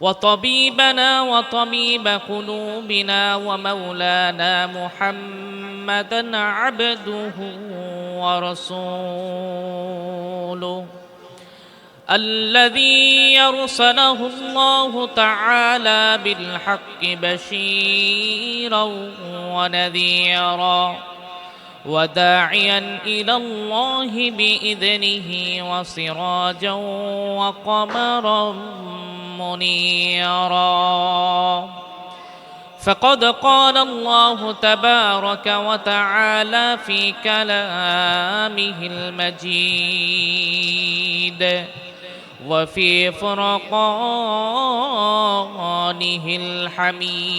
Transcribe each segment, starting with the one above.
وطبيبنا وطبيب قلوبنا ومولانا محمدا عبده ورسوله. الذي يرسله الله تعالى بالحق بشيرا ونذيرا. وداعيا إلى الله بإذنه وسراجا وقمرا منيرا. فقد قال الله تبارك وتعالى في كلامه المجيد وفي فرقانه الحميد.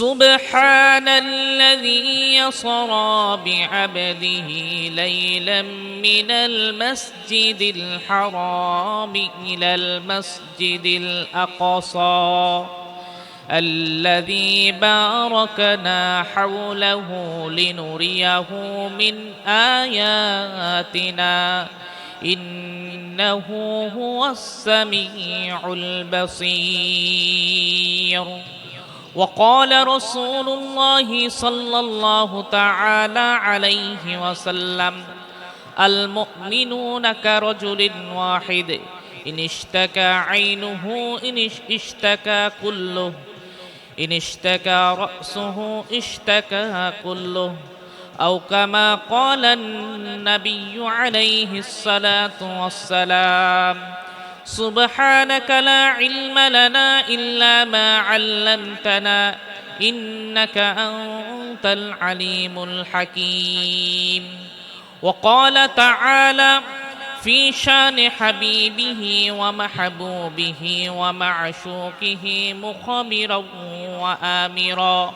سبحان الذي يصرى بعبده ليلا من المسجد الحرام إلى المسجد الأقصى الذي باركنا حوله لنريه من آياتنا إنه هو السميع البصير وقال رسول الله صلى الله تعالى عليه وسلم المؤمنون كرجل واحد إن اشتكى عينه إن اشتكى كله إن اشتكى رأسه اشتكى كله أو كما قال النبي عليه الصلاة والسلام سبحانك لا علم لنا إلا ما علمتنا إنك أنت العليم الحكيم. وقال تعالى في شان حبيبه ومحبوبه ومعشوقه مخبرا وآمرا.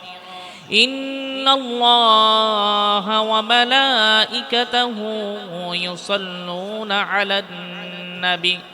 إن الله وملائكته يصلون على النبي.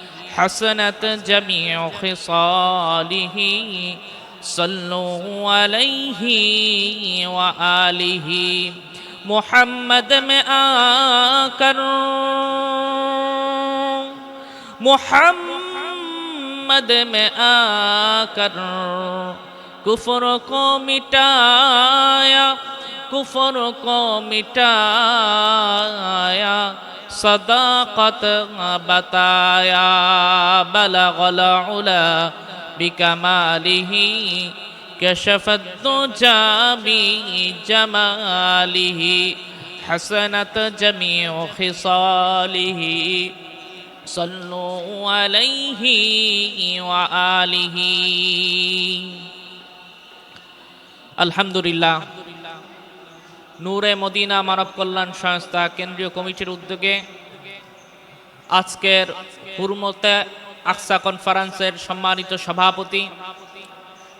حسنت جميع خصاله صلوا عليه وآله. محمد میں آ محمد میں آ کر کفر کو مٹایا کفر کو مٹایا صداقت بتایا بلغ العلا بكماله كشفت الدجا بجماله حسنت جميع خصاله. صلوا عليه وآله. الحمد لله. নূরে Medina মানব কল্যাণ সংস্থা কেন্দ্রীয় কমিটির উদ্যোগে আজকের হুরমতে আকসা কনফারেন্সের সম্মানিত সভাপতি,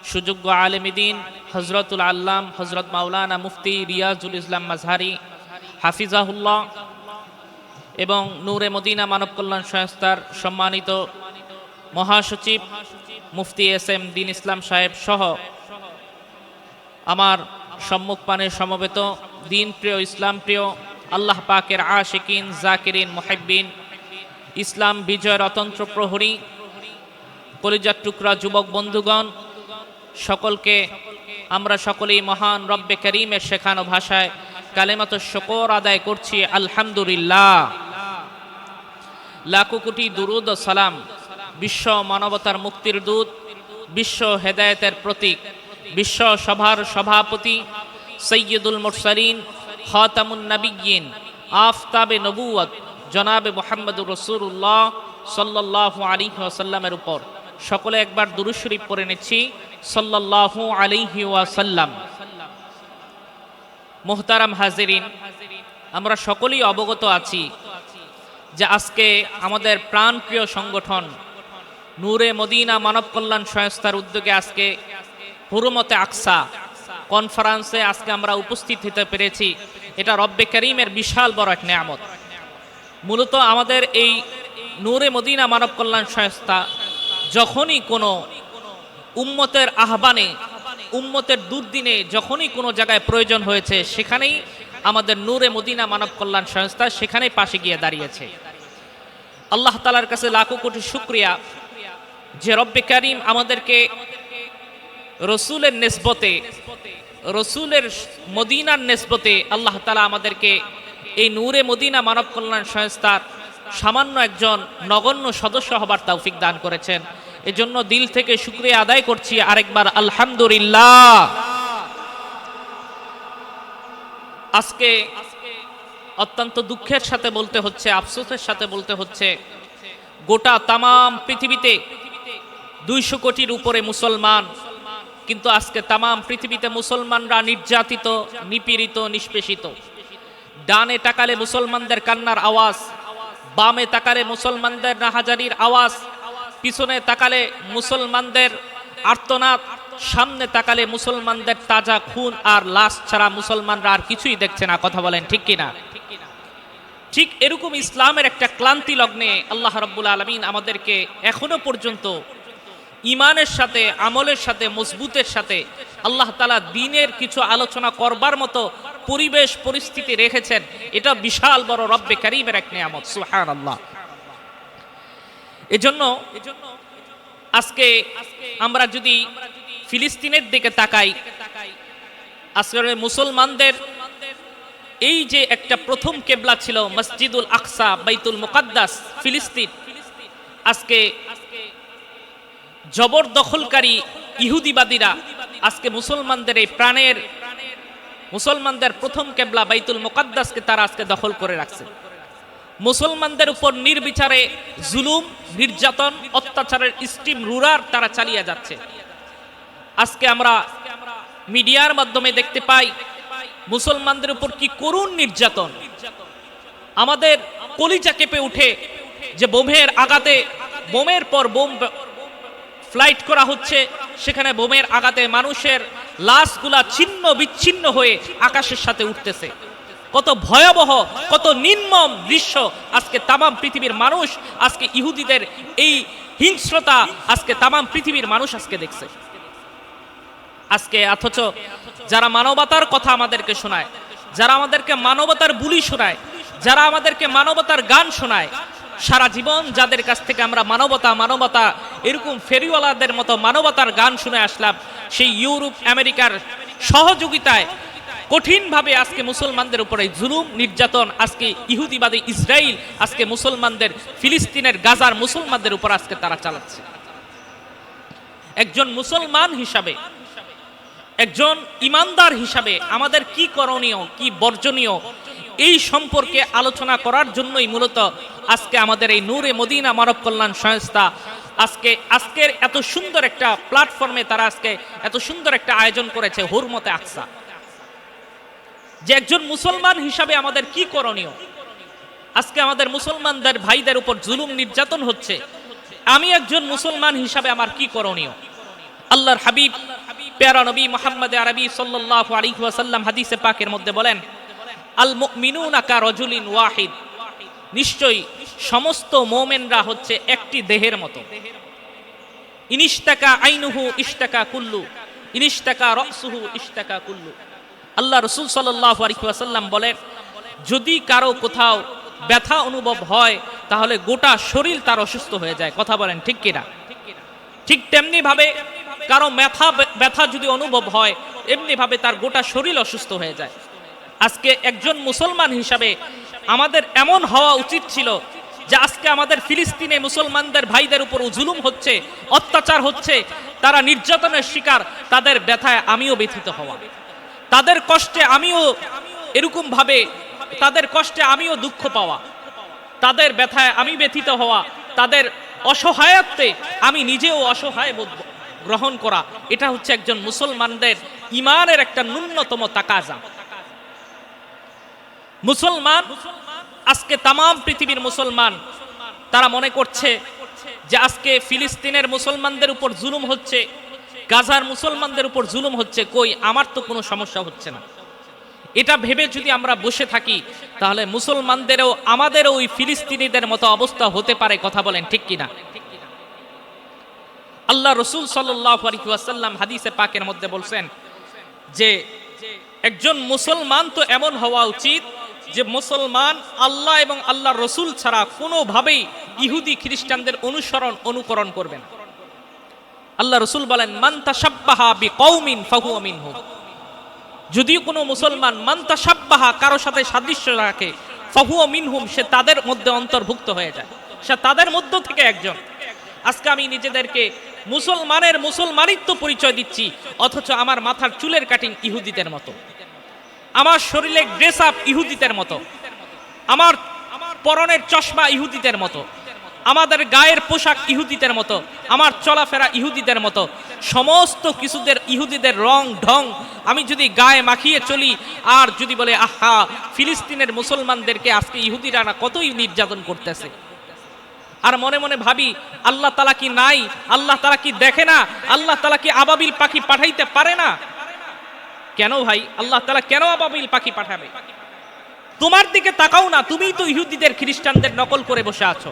সুযোগ্য আলেমিদিন হজরতুল আল্লাম হজরত মাওলানা মুফতি রিয়াজুল ইসলাম মাজহারি হাফিজাহুল্লাহ এবং নূরে মদিনা মানব কল্যাণ সংস্থার সম্মানিত মহাসচিব মুফতি এস এম দিন ইসলাম সাহেব সহ আমার সম্মুখ পানে সমবেত দিন প্রিয়, ইসলাম প্রিয়, আল্লাহ পাকের আশিকিন, জাকিরিন, মোহাব্বিন, ইসলাম বিজয়ের অতন্ত্র প্রহরী, কলিজার টুকরা যুবক বন্ধুগণ, সকলকে আমরা সকলেই মহান রব্বে করিমের শেখানো ভাষায় কালেমাত শকর আদায় করছি, আলহামদুলিল্লাহ। লাখো কোটি দুরুদ সালাম, বিশ্ব মানবতার মুক্তির দূত, বিশ্ব হেদায়েতের প্রতীক, বিশ্ব সভার সভাপতি সৈয়দুল মুরসালিন, খাতামুন নবিয়িন আফতাবে নবুয়ত জনাবে মোহাম্মদুর রসুল্লাহ সাল্লাহ আলী ওয়াসাল্লামের উপর। সকলে একবার দুরুশরীফ পড়ে নিচ্ছি। সাল্লাহ আলিহি ওয়াসাল্লাম। মোহতারাম হাজিরিন, আমরা সকলেই অবগত আছি যে আজকে আমাদের প্রাণপ্রিয় সংগঠন নূরে মদিনা মানব কল্যাণ সংস্থার উদ্যোগে আজকে হুরুমতে আকসা কনফারেন্সে আজকে আমরা উপস্থিত হতে পেরেছি। এটা রব্বে করিমের বিশাল বড় এক নেয়ামত। মূলত আমাদের এই নূরে মদিনা মানব কল্যাণ সংস্থা যখনই কোনো উম্মতের আহ্বানে, উম্মতের দুর্দিনে যখনই কোনো জায়গায় প্রয়োজন হয়েছে, সেখানেই আমাদের নূরে মদিনা মানব কল্যাণ সংস্থা সেখানেই পাশে গিয়ে দাঁড়িয়েছে। আল্লাহ তালার কাছে লাখো কোটি শুক্রিয়া যে রব্বে করিম আমাদেরকে রসুলের নেসবতে রসুলের মদিনার নেসবতে আল্লাহ তালা আমাদেরকে এই নূরে মদিনা মানব কল্যাণ সংস্থার সামান্য একজন নগণ্য সদস্য হবার তৌফিক দান করেছেন। এজন্য দিল থেকে শুক্রিয়া আদায় করছি আরেকবার, আলহামদুলিল্লাহ। আজকে অত্যন্ত দুঃখের সাথে বলতে হচ্ছে, আফসোসের সাথে বলতে হচ্ছে, গোটা তামাম পৃথিবীতে দুইশো কোটির উপরে মুসলমান কিন্তু আজকে তামাম পৃথিবীতে মুসলমানরা নির্যাতিত, নিপীড়িত, নিষ্পেষিত। ডানে তাকালে মুসলমানদের কান্নার আওয়াজ, বামে তাকালে মুসলমানদের নাহাজারির আওয়াজ, পিছনে তাকালে মুসলমানদের আর্তনাদ, সামনে তাকালে মুসলমানদের তাজা খুন আর লাশ ছাড়া মুসলমানরা আর কিছুই দেখছে না, কথা বলেন ঠিক কিনা? ঠিক এরকম ইসলামের একটা ক্লান্তি লগ্নে আল্লাহ রব্বুল আলমিন আমাদেরকে এখনও পর্যন্ত ইমানের সাথে, আমলের সাথে, মজবুতের সাথে আল্লাহ তালা দিনের কিছু আলোচনা করবার মতো পরিবেশ, পরিস্থিতি রেখেছেন। এটা বিশাল বড় রব্বে করিমের এক নিয়ামত। সুহান আল্লাহ এজন্য আজকে আমরা যদি ফিলিস্তিনের দিকে তাকাই আজকে মুসলমানদের এই যে একটা প্রথম কেবলা ছিল মসজিদুল আকসা, বাইতুল মুকাদ্দাস, ফিলিস্তিন, আজকে জবরদখলকারী ইহুদিবাদীরা আজকে মুসলমানদের এই প্রাণের, মুসলমানদের প্রথম কেবলা বাইতুল মোকাদ্দাসকে তারা আজকে দখল করে রাখছে। মুসলমানদের উপর নির্বিচারে জুলুম, নির্যাতন, অত্যাচারের স্টিম রুরার তারা চালিয়ে যাচ্ছে। আজকে আমরা মিডিয়ার মাধ্যমে দেখতে পাই, মুসলমানদের উপর কি করুণ নির্যাতন। আমাদের কলিজা কেঁপে উঠে যে বোমের আঘাতে, বোমের পর বোম ফ্লাইট করা হচ্ছে। সেখানে বোমের আঘাতে মানুষের লাশগুলা ছিন্ন বিচ্ছিন্ন হয়ে আকাশের সাথে উঠতেছে। কত ভয়াবহ, কত নির্মম দৃশ্য আজকে তামাম পৃথিবীর মানুষ আজকে ইহুদিদের এই হিংস্রতা আজকে তামাম পৃথিবীর মানুষ আজকে দেখছে। আজকে অথচ যারা মানবতার কথা আমাদেরকে শোনায়, যারা আমাদেরকে মানবতার বুলি শোনায়, যারা আমাদেরকে মানবতার গান শোনায় সারা জীবন যাদের কাছ থেকে আমরা মানবতা মানবতা, এরকম ফেরিওয়ালাদের মতো মানবতার গান শুনে আসলাম, সেই ইউরোপ, আমেরিকার সহযোগিতায় কঠিনভাবে আজকে মুসলমানদের উপরে জুলুম, নির্যাতন, আজকে ইহুদিবাদী ইসরায়েল আজকে মুসলমানদের, ফিলিস্তিনের, গাজার মুসলমানদের উপর আজকে তারা চালাচ্ছে। একজন মুসলমান হিসাবে, একজন ইমানদার হিসাবে আমাদের কি করণীয়, কি বর্জনীয়, এই সম্পর্কে আলোচনা করার জন্যই মূলত আজকে আমাদের এই নূরে মদিনা মানব কল্যাণ সংস্থা আজকে, আজকের এত সুন্দর একটা প্ল্যাটফর্মে তারা আজকে এত সুন্দর একটা আয়োজন করেছে হুরমতে আকসা। যে একজন মুসলমান হিসাবে আমাদের কি করণীয়? আজকে আমাদের মুসলমানদের ভাইদের উপর জুলুম নির্যাতন হচ্ছে। আমি একজন মুসলমান হিসাবে আমার কি করণীয়? আল্লাহর হাবিব, পেয়ারা নবী মোহাম্মদ আরবি সাল্লাল্লাহু আলাইহি ওয়াসাল্লাম হাদিসে পাকের মধ্যে বলেন আল মুমিনুনা কা রজুলিন ওয়াহিদ। নিশ্চয়ই সমস্ত মোমেনরা হচ্ছে একটি দেহের মতো। ইনিশতাকা আইনুহু, ইশতাকা কুল্লু। ইনিশতাকা রসুহু ইশতাকা কুল্লু। আল্লাহ রসুল সাল্লাহ বলেন, যদি কারও কোথাও ব্যথা অনুভব হয়, তাহলে গোটা শরীর তার অসুস্থ হয়ে যায়। কথা বলেন, ঠিক কিনা? ঠিক তেমনি ভাবে কারও ব্যথা ব্যথা যদি অনুভব হয় এমনি ভাবে তার গোটা শরীর অসুস্থ হয়ে যায়। আজকে একজন মুসলমান হিসাবে আমাদের এমন হওয়া উচিত ছিল যে আজকে আমাদের ফিলিস্তিনে মুসলমানদের ভাইদের উপর জুলুম হচ্ছে, অত্যাচার হচ্ছে, তারা নির্যাতনের শিকার, তাদের ব্যথায় আমিও ব্যথিত হওয়া। তাদের কষ্টে আমিও এরকম ভাবে, তাদের কষ্টে আমিও দুঃখ পাওয়া। তাদের ব্যথায় আমি ব্যথিত হওয়া, তাদের অসহায়ত্বে আমি নিজেও অসহায় বোধ গ্রহণ করা, এটা হচ্ছে একজন মুসলমানদের ইমানের একটা ন্যূনতম তাকাজা। মুসলমান, আজকে তাম পৃথিবীর মুসলমান, তারা মনে করছে যে আজকে ফিলিস্তিনের মুসলমানদের উপর জুলুম হচ্ছে, গাজার মুসলমানদের উপর জুলুম হচ্ছে, কই আমার তো কোনো সমস্যা হচ্ছে না। এটা ভেবে যদি আমরা বসে থাকি, তাহলে মুসলমানদেরও, আমাদেরও ওই ফিলিস্তিনিদের মতো অবস্থা হতে পারে কথা বলেন ঠিক কিনা? আল্লাহ রসুল সাল্লাম হাদিসে পাকের মধ্যে বলছেন যে, একজন মুসলমান তো এমন হওয়া উচিত যে মুসলমান আল্লাহ এবং আল্লাহ রসুল ছাড়া কোনোভাবেই ইহুদি খ্রিস্টানদের অনুসরণ, অনুকরণ করবে না। আল্লাহ রসুল বলেন মান্তা সাব্বাহা বি কৌমিন ফাহু আমিন যদিও কোনো মুসলমান মান্তা সাব্বাহা কারও সাথে সাদৃশ্য রাখে ফাহু মিনহুম সে তাদের মধ্যে অন্তর্ভুক্ত হয়ে যায়। সে তাদের মধ্য থেকে একজন। আজকে আমি নিজেদেরকে মুসলমানের মুসলমানিত্ব পরিচয় দিচ্ছি, অথচ আমার মাথার চুলের কাটিং ইহুদিদের মতো। আমার শরীরে ড্রেস আপ ইহুদিদের মতো। আমার পরনের চশমা ইহুদিদের মতো। আমাদের গায়ের পোশাক ইহুদিদের মতো। আমার চলাফেরা ইহুদিদের মতো। সমস্ত কিছুদের ইহুদিদের রং ঢং। আমি যদি গায়ে মাখিয়ে চলি, আর যদি বলে, আহা, ফিলিস্তিনের মুসলমানদেরকে আজকে ইহুদিরা না কতই নির্যাতন করতেছে? আর মনে মনে ভাবি, আল্লাহ তালা কি নাই? আল্লাহ তালা কি দেখে না? আল্লাহ তালা কি আবাবিল পাখি পাঠাইতে পারে না? কেন ভাই? আল্লাহ তালা কেন আবাবিল পাখি পাঠাবে? তোমার দিকে তাকাও না তুমি তো ইহুদিদের, খ্রিস্টানদের নকল করে বসে আছো।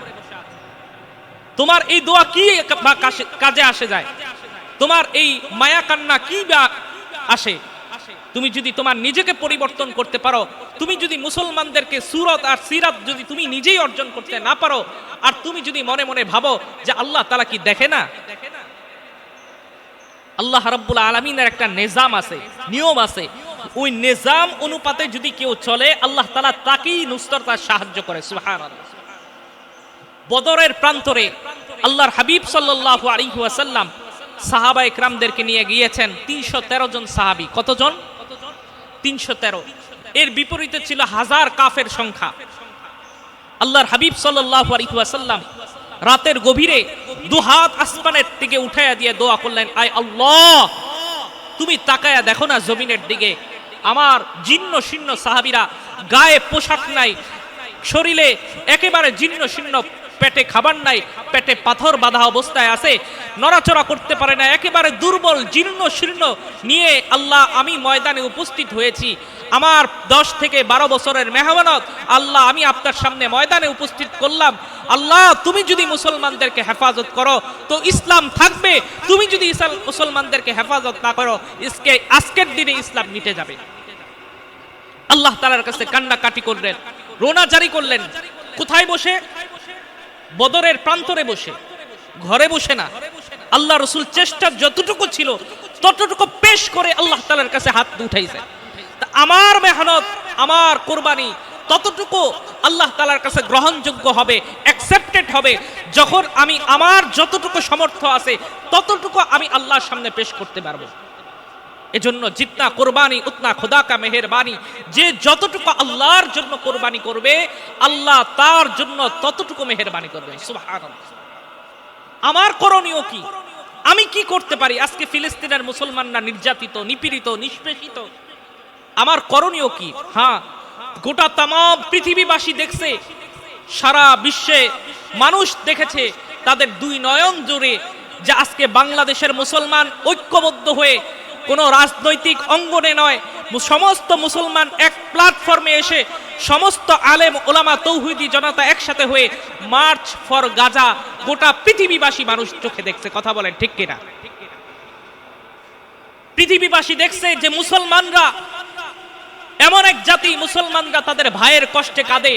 তোমার এই দোয়া কি কাজে আসে যায়? তোমার এই মায়া কান্না কি বা আসে? তুমি যদি তোমার নিজেকে পরিবর্তন করতে পারো, তুমি যদি মুসলমানদেরকে সুরত আর সিরাত যদি তুমি নিজেই অর্জন করতে না পারো, আর তুমি যদি মনে মনে ভাবো যে আল্লাহ তালা কি দেখে না আল্লাহ রাব্বুল আলমিনের একটা নিজাম আছে, নিয়ম আছে। ওই নিজাম অনুপাতে যদি কেউ চলে, আল্লাহ তালা তাকেই নুস্তর তার সাহায্য করে সুহান বদরের প্রান্তরে আল্লাহর হাবিব সাল্লাহ আলিহু আসাল্লাম সাহাবা ইকরামদেরকে নিয়ে গিয়েছেন তিনশো তেরো জন সাহাবি। কতজন? তিনশো তেরো। এর বিপরীতে ছিল হাজার কাফের সংখ্যা। আল্লাহর হাবিব সাল্লাহ আলিহু আসাল্লাম রাতের গভীরে দুহাত আসমানের দিকে উঠাইয়া দিয়ে দোয়া করলেন আয় আল্লাহ, তুমি তাকায়া দেখো না জমিনের দিকে। আমার জিন্ন শীর্ণ সাহাবিরা গায়ে পোশাক নাই, শরীরে একেবারে জীর্ণ শীর্ণ পেটে খাবার নাই, পেটে পাথর বাঁধা অবস্থায় আছে, নড়াচড়া করতে পারে না, একেবারে দুর্বল, জীর্ণ, শীর্ণ নিয়ে আল্লাহ আমি ময়দানে উপস্থিত হয়েছি। আমার দশ থেকে বারো বছরের মেহমানত আল্লাহ আমি আপনার সামনে ময়দানে উপস্থিত করলাম। আল্লাহ, তুমি যদি মুসলমানদেরকে হেফাজত করো, তো ইসলাম থাকবে। তুমি যদি মুসলমানদেরকে হেফাজত না করো, ইসকে, আজকের দিনে ইসলাম মিটে যাবে। আল্লাহ তালার কাছে কান্না কাটি করলেন, রোনা জারি করলেন। কোথায় বসে? বদরের প্রান্তরে বসে, ঘরে বসে না। আল্লাহ রসুল চেষ্টা যতটুকু ছিল, ততটুকু পেশ করে আল্লাহ তালার কাছে হাত উঠাইছে। আমার মেহনত, আমার কোরবানি, ততটুকু আল্লাহ তালার কাছে গ্রহণযোগ্য হবে অ্যাকসেপ্টেড হবে। যখন আমি, আমার যতটুকু সমর্থ আছে, ততটুকু আমি আল্লাহর সামনে পেশ করতে পারব। এজন্য জিতনা কোরবানি, উতনা খোদা কা মেহরবানি, যে যতটুকু আল্লাহর জন্য কোরবানি করবে, আল্লাহ তার জন্য ততটুকু মেহরবানি করবে। আমার করণীয় কি? আমি কি করতে পারি? আজকে ফিলিস্তিনের মুসলমানরা নির্যাতিত, নিপীড়িত, নিষ্পেষিত। আমার করণীয় কি? হ্যাঁ গোটা তাম পৃথিবীবাসী দেখছে, সারা বিশ্বে মানুষ দেখেছে, তাদের দুই নয়ন জুড়ে যে আজকে বাংলাদেশের মুসলমান ঐক্যবদ্ধ হয়ে কোনো রাজনৈতিক অঙ্গনে নয়। সমস্ত মুসলমান এক প্ল্যাটফর্মে এসে সমস্ত আলেম, ওলামা, তৌহিদি জনতা একসাথে হয়ে মার্চ ফর গাজা, গোটা পৃথিবীবাসী মানুষ চোখে দেখছে। কথা বলেন ঠিক কিনা? পৃথিবীবাসী দেখছে যে মুসলমানরা এমন এক জাতি, মুসলমানরা তাদের ভাইয়ের কষ্টে কাঁদে।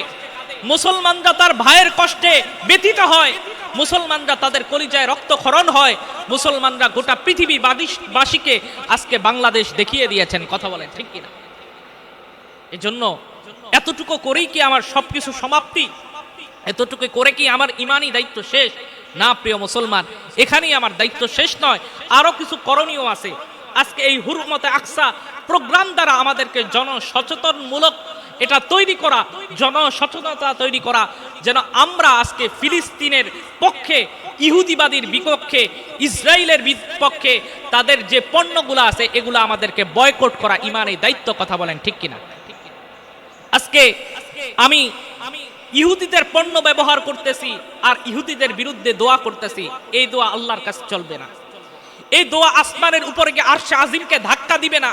মুসলমানরা তার ভাইয়ের কষ্টে ব্যথিত হয়, মুসলমানরা তাদের কলিজায় রক্ত রক্তক্ষরণ হয়, মুসলমানরা গোটা পৃথিবী বাসীকে আজকে বাংলাদেশ দেখিয়ে দিয়েছেন, কথা বলেন ঠিক কিনা? এজন্য এতটুকু করেই কি আমার সবকিছু সমাপ্তি? এতটুকু করে কি আমার ইমানই দায়িত্ব শেষ? না, প্রিয় মুসলমান, এখানেই আমার দায়িত্ব শেষ নয়, আরও কিছু করণীয় আছে। আজকে এই হুরমতে আকসা প্রোগ্রাম দ্বারা আমাদেরকে জনসচেতনমূলক এটা তৈরি করা, জনসচেতনতা তৈরি করা, যেন আমরা আজকে ফিলিস্তিনের পক্ষে, ইহুদিবাদীর বিপক্ষে, ইসরায়েলের বিপক্ষে তাদের যে পণ্যগুলো আছে, এগুলো আমাদেরকে বয়কট করা ইমানের দায়িত্ব কথা বলেন, ঠিক কিনা? আজকে আমি ইহুদিদের পণ্য ব্যবহার করতেছি আর ইহুদিদের বিরুদ্ধে দোয়া করতেছি, এই দোয়া আল্লাহর কাছে চলবে না। এই দোয়া আসমানের উপরে গিয়ে আরশে আজিমকে ধাক্কা দিবে না।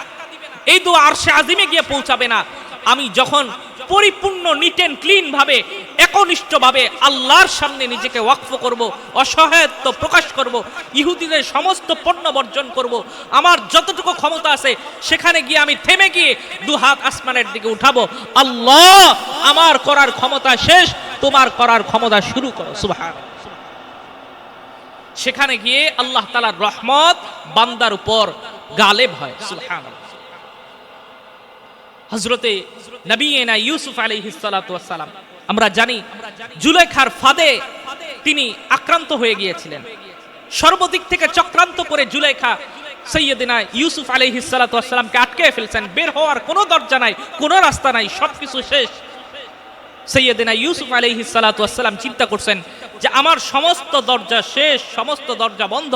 এই দোয়া আরশে আজিমে গিয়ে পৌঁছাবে না। আমি যখন পরিপূর্ণ নিট অ্যান্ড ক্লিন ভাবে একনিষ্ঠ ভাবে আল্লাহর সামনে নিজেকে ওয়াকফ করব, অসহায়ত্ব প্রকাশ করব, ইহুদিদের সমস্ত পণ্য বর্জন করব, আমার যতটুকু ক্ষমতা আছে, সেখানে গিয়ে আমি থেমে গিয়ে দু হাত আসমানের দিকে উঠাবো। আল্লাহ, আমার করার ক্ষমতা শেষ, তোমার করার ক্ষমতা শুরু করো, সুবহান। সেখানে গিয়ে আল্লাহ তালার রহমত বান্দার উপর গালেব হয়, সুবহান। হজরতে নবীনা ইউসুফ আলহিসালাম আমরা জানি জুলেখার ফাদে তিনি আক্রান্ত হয়ে গিয়েছিলেন। সর্বদিক থেকে চক্রান্ত করে জুলেখা সৈয়দিনা ইউসুফ আলহিসালামকে আটকে ফেলছেন। বের হওয়ার কোনো দরজা নাই, কোনো রাস্তা নাই, সবকিছু শেষ। সৈয়দিনা ইউসুফ আলহিসালাম চিন্তা করছেন যে আমার সমস্ত দরজা শেষ, সমস্ত দরজা বন্ধ,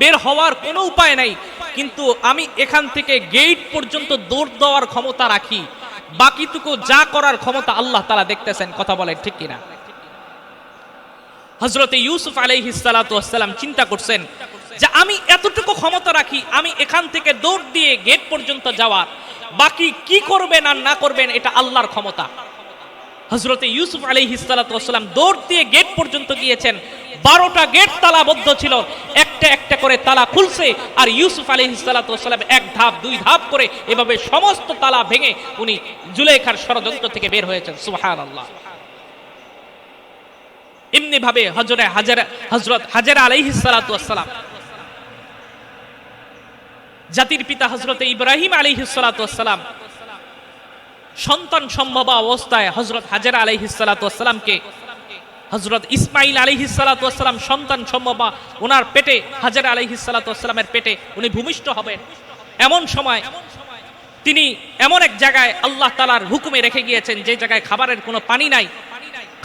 বের হওয়ার কোনো উপায় নাই। কিন্তু আমি এখান থেকে গেট পর্যন্ত দৌড় দেওয়ার ক্ষমতা রাখি। বাকিটুকু যা করার ক্ষমতা আল্লাহ তালা দেখতেছেন, কথা বলেন ঠিক কিনা? হজরতে ইউসুফ আলাইহিসালাম চিন্তা করছেন যে আমি এতটুকু ক্ষমতা রাখি, আমি এখান থেকে দৌড় দিয়ে গেট পর্যন্ত যাওয়ার। বাকি কি করবেন আর না করবেন, এটা আল্লাহর ক্ষমতা। হজরতে ইউসুফ আলাইহিসালাম দৌড় দিয়ে গেট পর্যন্ত গিয়েছেন। বারোটা গেট তালাবদ্ধ ছিল। একটা একটা করে তালা খুলছে আর ইউসুফ আলী আলহিসাল্লাম এক ধাপ, দুই ধাপ করে এভাবে সমস্ত তালা ভেঙে উনি জুলেখার ষড়যন্ত্র থেকে বের হয়েছেন। সুহান আল্লাহ এমনি ভাবে হজরে হাজার, হজরত হাজার আলহিসাল্লাম জাতির পিতা হজরত ইব্রাহিম আলিহিসাল্লাম সন্তান সম্ভব অবস্থায় হজরত হাজার আলহিসাল্লামকে হজরত ইসমাইল আলহিসাল্লাম সন্তান সম্ভব, ওনার পেটে, হাজার আলহিসাল্লামের পেটে উনি ভূমিষ্ঠ হবেন। এমন সময় তিনি এমন এক জায়গায় আল্লাহ তালার হুকুমে রেখে গিয়েছেন, যে জায়গায় খাবারের কোনো পানি নাই,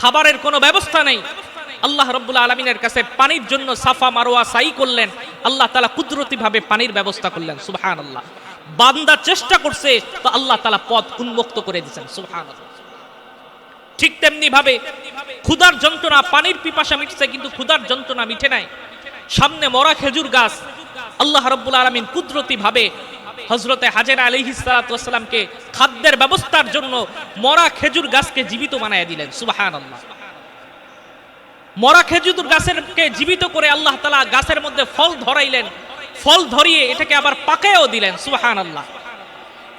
খাবারের কোনো ব্যবস্থা নেই। আল্লাহ রব্বুল্লা আলমিনের কাছে পানির জন্য সাফা মারোয়া সাই করলেন, আল্লাহ তালা কুদরতি ভাবে পানির ব্যবস্থা করলেন সুবহান আল্লাহ বান্দা চেষ্টা করছে, তো আল্লাহ তালা পথ উন্মুক্ত করে দিচ্ছেন সুবহান ঠিক তেমনি ভাবে ক্ষুধার যন্ত্রণা, পানির পিপাসা মিটছে, কিন্তু ক্ষুধার যন্ত্রণা মিটে নাই। সামনে মরা খেজুর গাছ, আল্লাহ রব্বুল আলমিন কুদরতি ভাবে হজরতে হাজেরা আলহিসালামকে খাদ্যের ব্যবস্থার জন্য মরা খেজুর গাছকে জীবিত বানায় দিলেন। সুবাহান মরা খেজুর গাছেরকে জীবিত করে আল্লাহ তালা গাছের মধ্যে ফল ধরাইলেন। ফল ধরিয়ে এটাকে আবার পাকায়ও দিলেন। সুবাহান আল্লাহ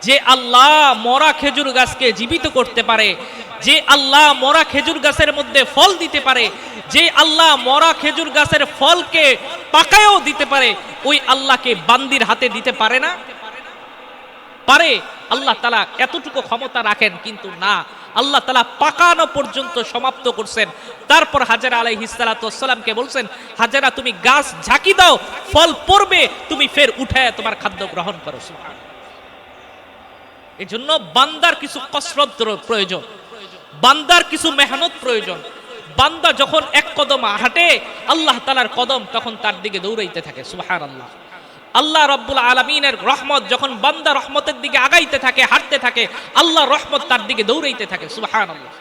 যে আল্লাহ মরা খেজুর গাছকে জীবিত করতে পারে যে আল্লাহ মরা খেজুর গাছের মধ্যে ফল দিতে পারে, যে আল্লাহ মরা খেজুর গাছের ফলকে পাকায়ও দিতে পারে, ওই আল্লাহকে বান্দির হাতে দিতে পারে না? পারে। আল্লাহ তালা এতটুকু ক্ষমতা রাখেন, কিন্তু না। আল্লাহ তালা পাকানো পর্যন্ত সমাপ্ত করছেন। তারপর হাজারা আলাই হিসালাতামকে বলছেন, হাজারা, তুমি গাছ ঝাঁকি দাও, ফল পড়বে, তুমি ফের উঠে তোমার খাদ্য গ্রহণ করো। এই জন্য বান্দার কিছু কসরত প্রয়োজন। বান্দার কিছু মেহনত প্রয়োজন। বান্দা যখন এক কদম হাঁটে, আল্লাহ তালার কদম তখন তার দিকে দৌড়াইতে থাকে সুহার আল্লাহ আল্লাহ রব্বুল আলমিনের রহমত যখন বান্দা রহমতের দিকে আগাইতে থাকে, হাঁটতে থাকে আল্লাহ রহমত তার দিকে দৌড়াইতে থাকে সুহার আল্লাহ